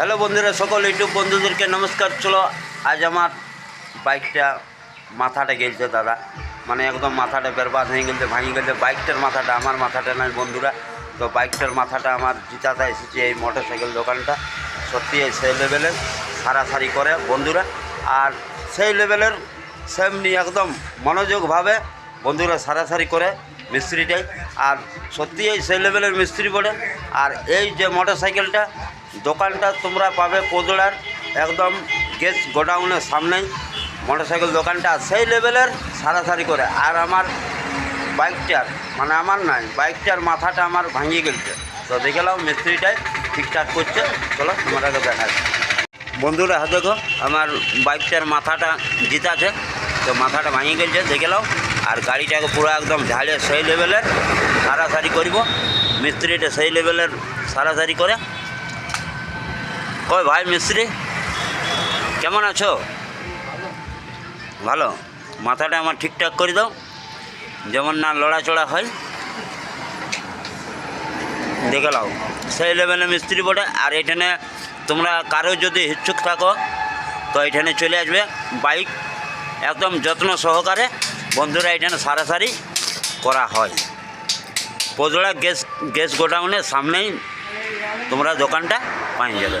Hello বন্ধুরা, সকল YouTube বন্ধুদেরকে নমস্কার। চলো, আজ আমার বাইকটা মাথাটা গেলছে দাদা। মানে একদম মাথাটা বেরবাদ হয়ে গেছে ভাঙে গেছে বাইকটার মাথাটা, আমার মাথাটা নয় বন্ধুরা। তো বাইকটার মাথাটা আমার জিতাতে এসেছে এই মোটর সাইকেল দোকানটা। সত্যি এই সেই লেভেলের সারাসারি করে বন্ধুরা। আর সেই লেভেলের সেমনি একদম মনোযোগভাবে বন্ধুরা সারাসারি করে মিস্ত্রিটাই আর সত্যি এই সেই লেভেলের মিস্ত্রি বলে আর এই যে মোটর সাইকেলটা দোকানটা তোমরা পাবে কোদড়ার একদম গ্যাস গোডাউনের সামনেই। মোটরসাইকেল দোকানটা, সেই লেভেলের সারাসারি করে। আর আমার বাইকটার মানে আমার নাই বাইকটার মাথাটা আমার ভাঙিয়ে গেছে। তো দেখে মিস্ত্রিটাই ঠিকঠাক করছে। চলো তোমাকে দেখা বন্ধুরা, দেখো, আমার বাইকটার মাথাটা জিতাছে। তো মাথাটা ভাঙিয়ে গেছে। দেখে নাও আর গাড়িটাকে পুরো একদম ঝাড়ে সেই লেভেলের সারাসারি করব। মিস্ত্রিটা সেই লেভেলের সারাসারি করে। কই ভাই মিস্ত্রি, কেমন আছো? ভালো। মাথাটা আমার ঠিকঠাক করে দাও। যেমন না লড়াচড়া হয়। দেখে লাও সেই লেভেলে মিস্ত্রি বটে। আর এখানে তোমরা কারও যদি ইচ্ছুক থাকো, তো এখানে চলে আসবে। বাইক একদম যত্ন সহকারে বন্ধুরা এখানে সারাসারি করা হয়। পোদড়া গ্যাস গ্যাস গোডাউনের সামনেই তোমরা দোকানটা পাই যাবে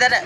দে রে